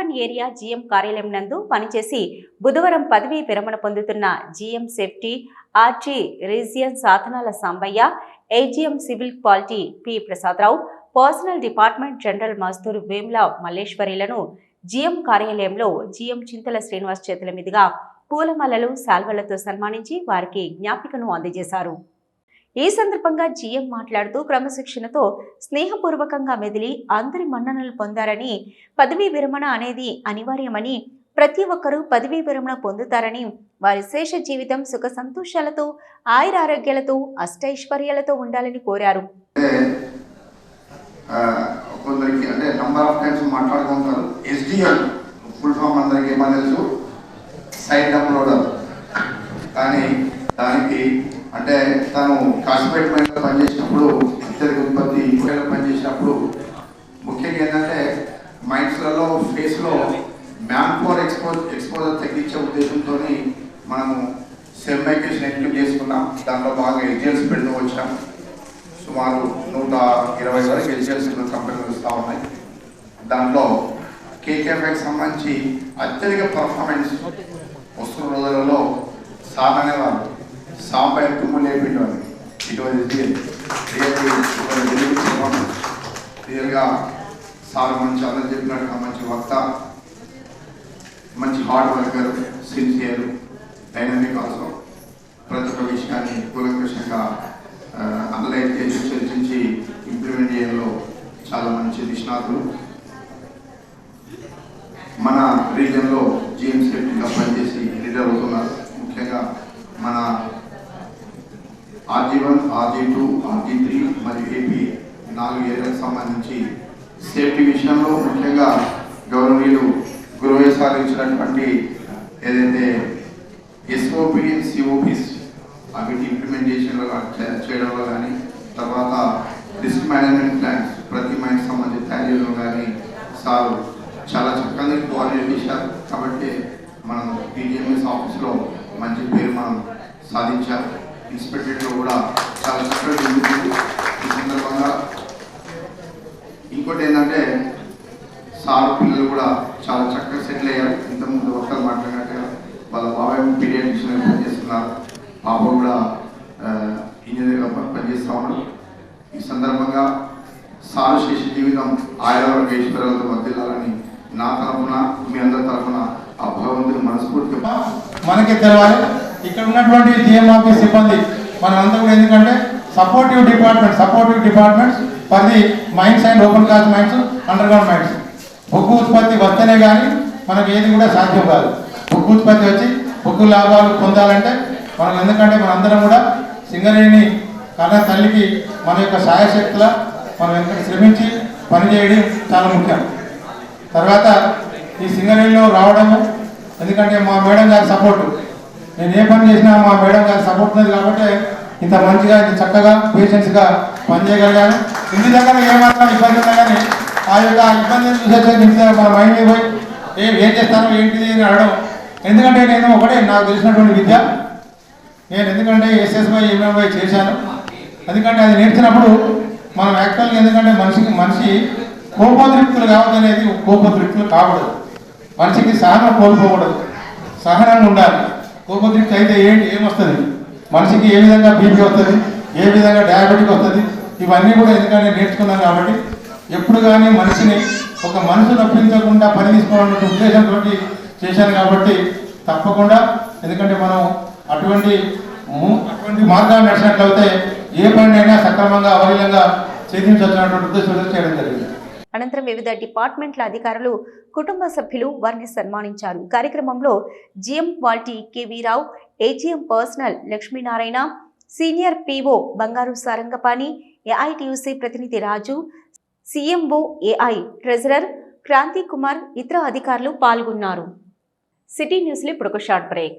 RG one area GM కార్యాలయం నందు పనిచేసి బుధవారం పదవీ విరమణ పొందుతున్న జీఎం సేఫ్టీ ఆర్టీ రీజియన్ సాధనాల Sambaiah AGM civil quality P Prasadarao personnel department general Masturu Vemula మల్లేశ్వరిలను GM కార్యాలయంలో జీఎం చింతల శ్రీనివాస్ చేతుల మీదుగా పూలమాలలు శాల్వలతో సన్మానించి వారికి జ్ఞాపికను అందజేశారు. ఈ సందర్భంగా జీఎం మాట్లాడుతూ క్రమశిక్షణతో స్నేహపూర్వకంగా మెదిలి అందరి మన్ననలు పొందారని పదవీ విరమణ అనేది అనివార్యమని ప్రతి ఒక్కరూ పదవీ విరమణ పొందుతారని వారి శేష జీవితం సుఖ సంతోషాలతో ఆయురారోగ్యాలతో అష్టైశ్వర్యాలతో ఉండాలని కోరారు. కొందరికి అంటే నంబర్ ఆఫ్ టైమ్స్ మాట్లాడుకుంటారు. ఎస్డిఎల్ ఫుల్ ఫామ్ ఏమని తెలుసు. అప్లోడర్ కానీ అంటే తను కాసిపేట్ మైండ్లో పనిచేసినప్పుడు అత్యధిక ఉత్పత్తి పనిచేసినప్పుడు ముఖ్యంగా ఏంటంటే మైండ్స్లలో ఫేస్లో మ్యాన్ పవర్ ఎక్స్పోజ్ ఎక్స్పోజర్ తగ్గించే ఉద్దేశంతో మనము సెమ్మైకేషన్ ఎక్టివ్ చేసుకున్నాం. దాంట్లో బాగా ఎగ్జామ్స్ పెడుతూ వచ్చాం. సుమారు నూట ఇరవై వరకు ఎల్జిఎల్సీ కంపెనీలు వస్తూ ఉన్నాయి. దాంట్లో కేకేఎఫ్ఐకి సంబంధించి అత్యధిక పర్ఫార్మెన్స్ వస్తున్న రోజులలో సాధనే వాళ్ళు సాంపై తుమ్ము లేపిండు అని. ఇటువంటి క్లియర్గా సార్ మంచి అందరు చెప్పినట్టుగా మంచి వక్త మంచి hard worker sincere dynamic also ప్రతి ఒక్క విషయాన్ని కూలంకషంగా అనలైజ్ చేసి చర్చించి ఇంప్లిమెంట్ చేయడంలో చాలా మంచి నిష్ణాతులు. మన రీజన్లో జిఎంసీ పనిచేసి లీడర్ అవుతున్నారు. ముఖ్యంగా మన ఆర్జీ టూ ఆర్జీ త్రీ మరియు ఏపీ నాలుగు ఏరియాలకు సంబంధించి సేఫ్టీ విషయంలో ముఖ్యంగా గౌరవనీయులు గురువే సార్ ఏదైతే ఎస్ఓపి సిఓపిస్ వీటి ఇంప్లిమెంటేషన్లో చేయడంలో కానీ తర్వాత రిస్క్ మేనేజ్మెంట్ ప్లాన్స్ ప్రతి మైండ్ సంబంధించి తయారు కానీ సార్ చాలా చక్కగా కోఆర్డినేట్ చేశారు. కాబట్టి మనం టీజీఎంఎస్ ఆఫీస్లో మంచి పేరు మనం సాధించాం ఇన్స్పెక్టర్లో కూడా చాలా చక్కగా ఈ సందర్భంగా ఇంకోటి ఏంటంటే సార్ పిల్లలు కూడా చాలా చక్కగా సెటిల్ అయ్యారు. ఇంతకుముందు ఒక్కరు మాట్లాడినట్టుగా వాళ్ళ బాబాయ్ పీడియాట్రిషన్ పనిచేస్తున్నారు పాప కూడా ఇంజనీర్గా ప- పనిచేస్తా ఉన్నారు ఈ సందర్భంగా సారు శేష జీవితం ఆయురారోగ్య ఈశ్వరాలతో వర్దిల్లాలని నా తరఫున మీ అందరి తరఫున ఆ భగవంతుని మనస్ఫూర్తిగా మనకి తెలవాలి. ఇక్కడ ఉన్నటువంటి జిఎం ఆఫీస్ సిబ్బంది మనమంతా కూడా ఎందుకంటే supportive department supportive departments for the mines and open cast mines underground mines బొగ్గు ఉత్పత్తి వస్తేనే కానీ మనకి ఏది కూడా సాధ్యం కాదు. బొగ్గు ఉత్పత్తి వచ్చి బొగ్గు లాభాలు పొందాలంటే మనం ఎందుకంటే మనందరం కూడా సింగరేణి కన్న తల్లికి మన యొక్క సాయశక్తుల మనం ఎందుకంటే శ్రమించి పనిచేయడం చాలా ముఖ్యం. తర్వాత ఈ సింగరేణిలో రావడము ఎందుకంటే మా మేడం గారి సపోర్టు నేను ఏ పని చేసినా మా మేడం గారి సపోర్ట్ ఉన్నది కాబట్టి ఇంత మంచిగా ఇంత చక్కగా పేషెన్స్గా పనిచేయగలిగాను ఇంటి దగ్గర ఏమాత్రం ఇబ్బంది ఉన్నా కానీ ఆ యొక్క ఇబ్బందిని చూసేసరికి ఇంటి దగ్గర మన మైండ్ పోయి ఏం ఏం చేస్తాను ఏంటిది అని అడగడం. ఎందుకంటే నేను ఒకటే నాకు తెలిసినటువంటి విద్య. నేను ఎందుకంటే ఎస్ఎస్వై ఎంఎంవై చేశాను. ఎందుకంటే అది నేర్చినప్పుడు మనం యాక్చువల్గా ఎందుకంటే మనిషికి మనిషి కోపోద్రిక్తులు కావద్దనేది కోపోద్రిక్తులు కాకూడదు. మనిషికి సహనం కోల్పోకూడదు. సహనంగా ఉండాలి. కోపోద్రిక్తి అయితే ఏంటి? ఏమొస్తుంది? మనిషికి ఏ విధంగా బీపీ వస్తుంది? ఏ విధంగా డయాబెటిక్ వస్తుంది? ఇవన్నీ కూడా ఎందుకంటే నేర్చుకున్నాం కాబట్టి ఎప్పుడు కానీ మనిషిని ఒక మనసు నొప్పించకుండా పని తీసుకోవాలన్న ఉద్దేశంతో చేశాను కాబట్టి తప్పకుండా. ఎందుకంటే మనం అటువంటి అటువంటి మార్గాలు నడిచినట్లయితే ఏ పనినైనా సక్రమంగా అవలీలంగా చేయించవచ్చినటువంటి ఉద్దేశంతో చేయడం జరిగింది. అనంతరం వివిధ డిపార్ట్మెంట్ల అధికారులు కుటుంబ సభ్యులు వారిని సన్మానించారు. కార్యక్రమంలో GM quality KV AGM personnel Lakshminarayana senior PO Bangaru Sarangapani AITUC ప్రతినిధి Raju CMO AI treasurer Kranti Kumar ఇతర అధికారులు పాల్గొన్నారు. సిటీ న్యూస్లో ఇప్పుడు ఒక షార్ట్ బ్రేక్.